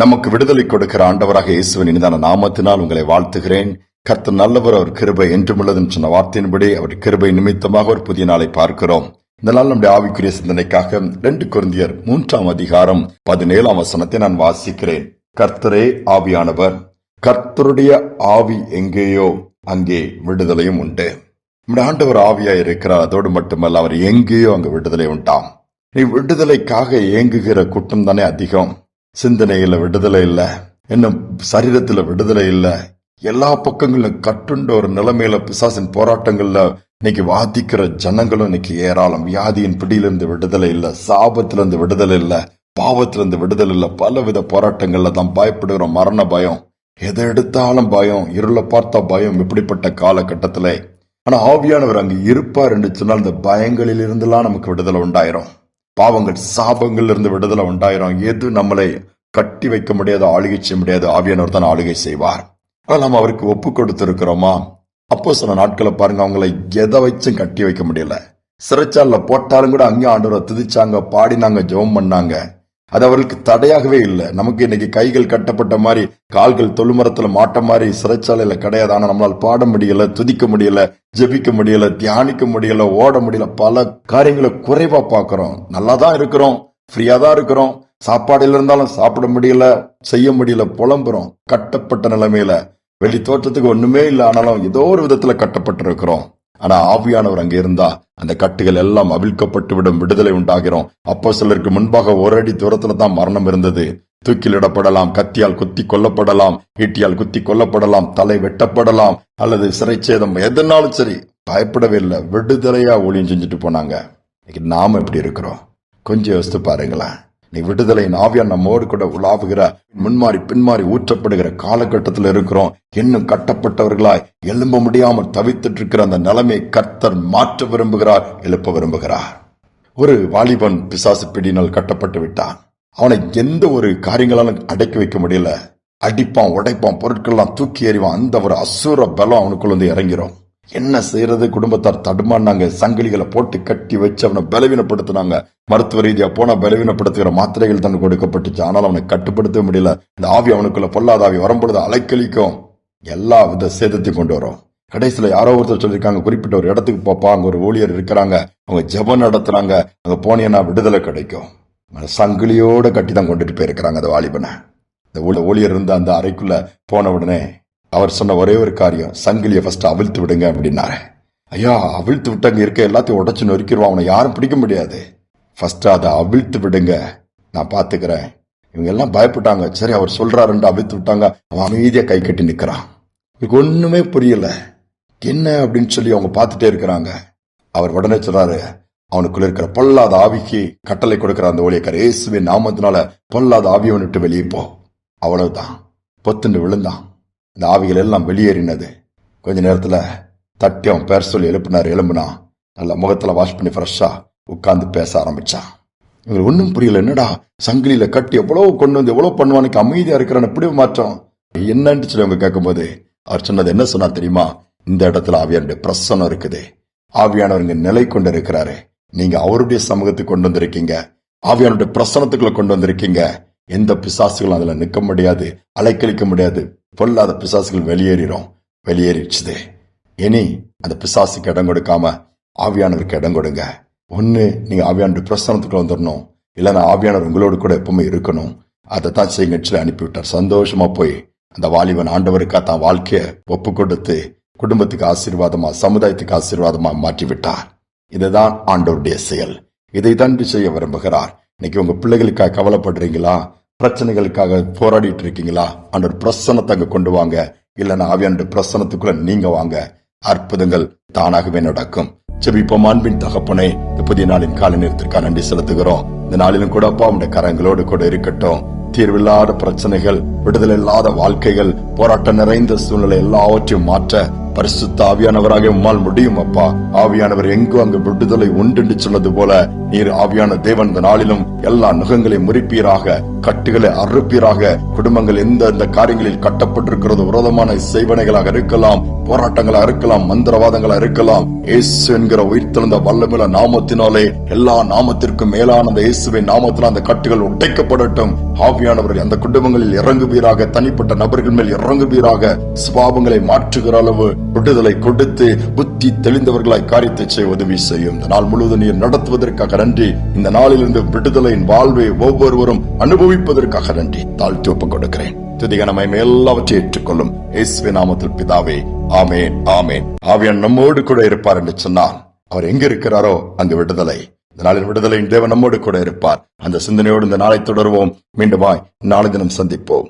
நமக்கு விடுதலை கொடுக்கிற ஆண்டவராக இயேசுவின் இனிதான நாமத்தினால் உங்களை வாழ்த்துகிறேன். கர்த்தர் நல்லவர் அவர் கிருபை என்றுமுள்ளதுன்னு சொன்ன வார்த்தையின்படி அவர் கிருபை நிமித்தமாக ஒரு புதிய நாளை பார்க்கிறோம். இந்த நாள் நம்முடைய ஆவிக்குரிய சிந்தனைக்காக ரெண்டு குருந்தியர் மூன்றாம் அதிகாரம் பதினேழாம் வசனத்தை நான் வாசிக்கிறேன். கர்த்தரே ஆவியானவர் கர்த்தருடைய ஆவி எங்கேயோ அங்கே விடுதலையும் உண்டு. நம்முடைய ஆண்டவர் ஆவியா இருக்கிறார் அதோடு மட்டுமல்ல அவர் எங்கேயோ அங்கு விடுதலை உண்டாம். நீ விடுதலைக்காக ஏங்குகிற கூட்டம் தானே அதிகம். சிந்தனையில விடுதலை இல்ல இன்னும் சரீரத்துல விடுதலை இல்ல. எல்லா பக்கங்களிலும் கட்டுண்ட ஒரு நிலைமையில பிசாசின் போராட்டங்கள்ல இன்னைக்கு வாதிக்கிற ஜனங்களும் இன்னைக்கு ஏராளம். வியாதியின் பிடியிலிருந்து விடுதலை இல்ல சாபத்திலிருந்து விடுதலை இல்ல பாவத்திலிருந்து விடுதலை இல்ல. பலவித போராட்டங்கள்ல தான் பயப்படுகிறோம். மரண பயம் எதை எடுத்தாலும் பயம் இருளை பார்த்தா பயம் இப்படிப்பட்ட காலகட்டத்திலே. ஆனா ஆவியானவர் அங்கு இருப்பார் என்று சொன்னால் இந்த பயங்களில் நமக்கு விடுதலை உண்டாயிரும். பாவங்கள் சாபங்கள் இருந்து விடுதலை உண்டாயிரும். எது நம்மளை கட்டி வைக்க முடியாது ஆளுகை செய்ய முடியாது ஆவியானவர் தான் ஆளுகை செய்வார். ஆனால் நம்ம அவருக்கு ஒப்பு கொடுத்திருக்கிறோமா? அப்போ சில நாட்களை பாருங்க அவங்களை எதை வச்சும் கட்டி வைக்க முடியல. சிறைச்சாலில் போட்டாலும் கூட அங்கேயும் ஆண்டவரை துதிச்சாங்க பாடினாங்க ஜெபம் பண்ணாங்க. அது அவர்களுக்கு தடையாகவே இல்லை. நமக்கு இன்னைக்கு கைகள் கட்டப்பட்ட மாதிரி கால்கள் தொழுமரத்துல மாட்ட மாதிரி சிறைச்சாலையில கிடையாது. ஆனா நம்மளால் பாட முடியல துதிக்க முடியல ஜெபிக்க முடியல தியானிக்க முடியல ஓட முடியல பல காரியங்களை குறைவா பாக்குறோம் நல்லா தான் இருக்கிறோம் ஃப்ரீயா தான் இருக்கிறோம். சாப்பாடுல இருந்தாலும் சாப்பிட முடியல செய்ய முடியல புலம்புறோம். கட்டப்பட்ட நிலைமையில வெளி தோற்றத்துக்கு ஒண்ணுமே இல்லை. ஆனாலும் ஏதோ ஒரு விதத்துல கட்டப்பட்டிருக்கிறோம். ஆனா ஆவியானவர் அங்க இருந்தா அந்த கட்டுகள் எல்லாம் அவிழ்க்கப்பட்டு விடும் விடுதலை உண்டாகிறோம். அப்போ சிலருக்கு முன்பாக ஒரு அடி தூரத்துல தான் மரணம் இருந்தது. தூக்கிலிடப்படலாம் கத்தியால் குத்தி கொல்லப்படலாம் ஈட்டியால் குத்தி கொல்லப்படலாம் தலை வெட்டப்படலாம் அல்லது சிறைச்சேதம் எதனாலும் சரி பயப்படவே இல்லை. விடுதலையா ஊழியம் செஞ்சுட்டு போனாங்க. இன்னைக்கு நாம எப்படி இருக்கிறோம். கொஞ்சம் யோசித்து பாருங்களேன். நீ விடுதலையின் ஆவியான் நம்மோடு கூட உலாவுகிற முன்மாறி பின்மாறி ஊற்றப்படுகிற காலகட்டத்தில் இருக்கிறோம். இன்னும் கட்டப்பட்டவர்களாய் எழும்ப முடியாமல் தவித்துட்டு இருக்கிற அந்த நிலைமையை கர்த்தர் மாற்ற விரும்புகிறார் எழுப்ப விரும்புகிறார். ஒரு வாலிபன் பிசாசு பிடியினால் கட்டப்பட்டு விட்டான். அவனை எந்த ஒரு காரியங்களாலும் அடக்கி வைக்க முடியல. அடிப்பான் உடைப்பான் பொருட்கள்லாம் தூக்கி எறிவான். அந்த ஒரு அசுர பலம் அவனுக்குள்ள வந்து இறங்கிறோம் என்ன செய்யறது? குடும்பத்தார் தடுமாடினாங்க சங்கிலிகளை போட்டு கட்டி வச்சு அவனை பலவீனப்படுத்தினாங்க. மருத்துவ ரீதியா போன பலவீனப்படுத்துகிற மாத்திரைகள் தனக்கு கொடுக்கப்பட்டுச்சு. ஆனால் அவனை கட்டுப்படுத்த முடியல. இந்த ஆவி அவனுக்குள்ள பொல்லாத ஆவி வரும்பொழுது அலைக்கழிக்கும். எல்லா வித சேதத்தையும் கொண்டு வரும். கடைசியில யாரோ ஒருத்தர் சொல்லியிருக்காங்க குறிப்பிட்ட ஒரு இடத்துக்கு போப்பா அங்க ஒரு ஊழியர் இருக்கிறாங்க. அவங்க ஜெபம் நடத்துறாங்க. அங்க போனீங்கன்னா விடுதலை கிடைக்கும். சங்கிலியோட கட்டி தான் கொண்டுட்டு போயிருக்கிறாங்க அந்த வாலிபனை. இந்த ஊழியர் இருந்த அந்த அறைக்குள்ள போன உடனே அவர் சொன்ன ஒரே ஒரு காரியம் சங்கிலியை ஃபர்ஸ்ட் அவிழ்த்து விடுங்க அப்படின்னாரு. ஐயா அவிழ்த்து விட்டாங்க இருக்க எல்லாத்தையும் உடச்சி நொறுக்கிடுவோம் அவனை யாரும் பிடிக்க முடியாது. ஃபர்ஸ்ட் அதை அவிழ்த்து விடுங்க. நான் பார்த்துக்கிறேன் இவங்க எல்லாம் பயப்பட்டாங்க. சரி அவர் சொல்றாருன்ட்டு அவிழ்த்து விட்டாங்க. அவன் அமைதியாக கை கட்டி நிற்கிறான் இவருக்கு ஒன்றுமே புரியல. என்ன அப்படின்னு சொல்லி அவங்க பார்த்துட்டே இருக்கிறாங்க. அவர் உடனே சொல்றாரு அவனுக்குள்ள இருக்கிற பொல்லாத ஆவிக்கு கட்டளை கொடுக்கிற அந்த ஊழியக்கார இயேசுவின் நாமத்தினால பொல்லாத ஆவியை விட்டு வெளியே போ. அவ்வளவுதான். பொத்துண்டு விழுந்தான். இந்த ஆவிகள் எல்லாம் வெளியேறினது. கொஞ்ச நேரத்தில் தட்டி அவன் பேர் சொல்லி எழுப்பினார் எலும்புனா நல்ல முகத்தில் வாஷ் பண்ணி ஃப்ரெஷ்ஷாக உட்காந்து பேச ஆரம்பித்தான் இவங்களுக்கு ஒன்றும் புரியல என்னடா சங்கிலியில் கட்டி எவ்வளோ கொண்டு வந்து எவ்வளோ பண்ணுவானுக்கு அமைதியாக இருக்கிறான்னு இப்படி மாற்றம். என்னன்னு சொல்லி அவங்க கேட்கும்போது அவர் சொன்னது என்ன சொன்னார் தெரியுமா? இந்த இடத்துல ஆவியானுடைய பிரசனம் இருக்குது. ஆவியானவர் இங்கே நிலை கொண்டு இருக்கிறாரு. நீங்க அவருடைய சமூகத்துக்கு கொண்டு வந்திருக்கீங்க. ஆவியானுடைய பிரசனத்துக்குள்ள கொண்டு வந்திருக்கீங்க. எந்த பிசாசுகளும் அதுல நிற்க முடியாது அலைக்கழிக்க முடியாது. பொல்லாத பிசாசுகள் வெளியேறிடும் வெளியேறிடுச்சுது. இனி அந்த பிசாசுக்கு இடம் கொடுக்காம ஆவியானவருக்கு இடம் கொடுங்க. ஒன்று நீங்கள் ஆவியானுடைய பிரசனத்துக்குள்ள வந்துடணும் இல்லைன்னா ஆவியானவர் உங்களோடு கூட எப்பவுமே இருக்கணும். அதை தான் செய்யுங்கன்னு சொல்லி அனுப்பிவிட்டார். சந்தோஷமா போய் அந்த வாலிபன் ஆண்டவருக்கா தான் வாழ்க்கையை ஒப்பு கொடுத்து குடும்பத்துக்கு ஆசீர்வாதமா சமுதாயத்துக்கு ஆசீர்வாதமா மாற்றி விட்டார் இதுதான் ஆண்டவருடைய செயல். இதை தான் செய்ய விரும்புகிறார். இன்னைக்கு உங்க பிள்ளைகளுக்காக கவலைப்படுறீங்களா? பிரச்சனைகளுக்காக போராடிட்டு இருக்கீங்களா? ஆண்டவர் பிரசனத்தை அங்க கொண்டு வாங்க. இல்லைன்னா ஆவியாண்டு பிரசனத்துக்குள்ள நீங்க வாங்க. அற்புதங்கள் தானாகவே நடக்கும். செபிப்போம் அன்பின் தகப்பனே. இந்த புதிய நாளின் காலை நேரத்திற்காக நன்றி செலுத்துகிறோம். இந்த நாளிலும் கூட அப்பா உடைய கரங்களோடு கூட இருக்கட்டும். தீர்வில்லாத பிரச்சனைகள் விடுதலை இல்லாத வாழ்க்கைகள் போராட்டம் நிறைந்த சூழ்நிலை எல்லாவற்றையும் மாற்ற பரிசுத்த ஆவியானவராக உம்மால் முடியும் அப்பா. ஆவியானவர் எங்கு அங்கு விடுதலை உண்டு என்று சொன்னது போல நீர் ஆவியான தேவன் இந்த நாளிலும் எல்லா நுகங்களை முறிப்பீராக கட்டுகளை அறுப்பீராக குடும்பங்கள் எந்த எந்த காரியங்களில் கட்டப்பட்டிருக்கிறது விரோதமான செய்வனைகளாக இருக்கலாம் போராட்டங்களா இருக்கலாம் மந்திரவாதங்களா இருக்கலாம் இயேசு என்கிற உயிர்த்தெழுந்த வல்லமில நாமத்தினாலே எல்லா நாமத்திற்கும் மேலான அந்த இயேசுவின் நாமத்தில் அந்த கட்டுகள் உடைக்கப்படட்டும். ஆவியானவர்கள் அந்த குடும்பங்களில் இறங்குவீராக தனிப்பட்ட நபர்கள் மேல் இறங்குவீராக சுபாவங்களை மாற்றுகிற அளவு விடுதலை கொடுத்து புத்தி தெளிந்தவர்களாய் காரியத்தை செய்ய உதவி செய்யும். இந்த நாள் முழுவதும் நீர் நடத்துவதற்காக நன்றி. இந்த நாளிலிருந்து விடுதலையின் வாழ்வை ஒவ்வொருவரும் அனுபவிப்பதற்காக நன்றி. தாழ்த்தி ஒப்புக் கொடுக்கிறேன் துதிகனமை எல்லாவற்றை ஏற்றுக்கொள்ளும். இயேசுவின் நாமத்தில் பிதாவே ஆமேன் ஆமேன். ஆவியன் நம்மோடு கூட இருப்பார் என்று சொன்னால் அவர் எங்க இருக்கிறாரோ அந்த விடுதலை. இந்த நாளின் விடுதலையின் தேவன் நம்மோடு கூட இருப்பார். அந்த சிந்தனையோடு இந்த நாளை தொடருவோம். மீண்டுமாய் நாளை தினம் சந்திப்போம்.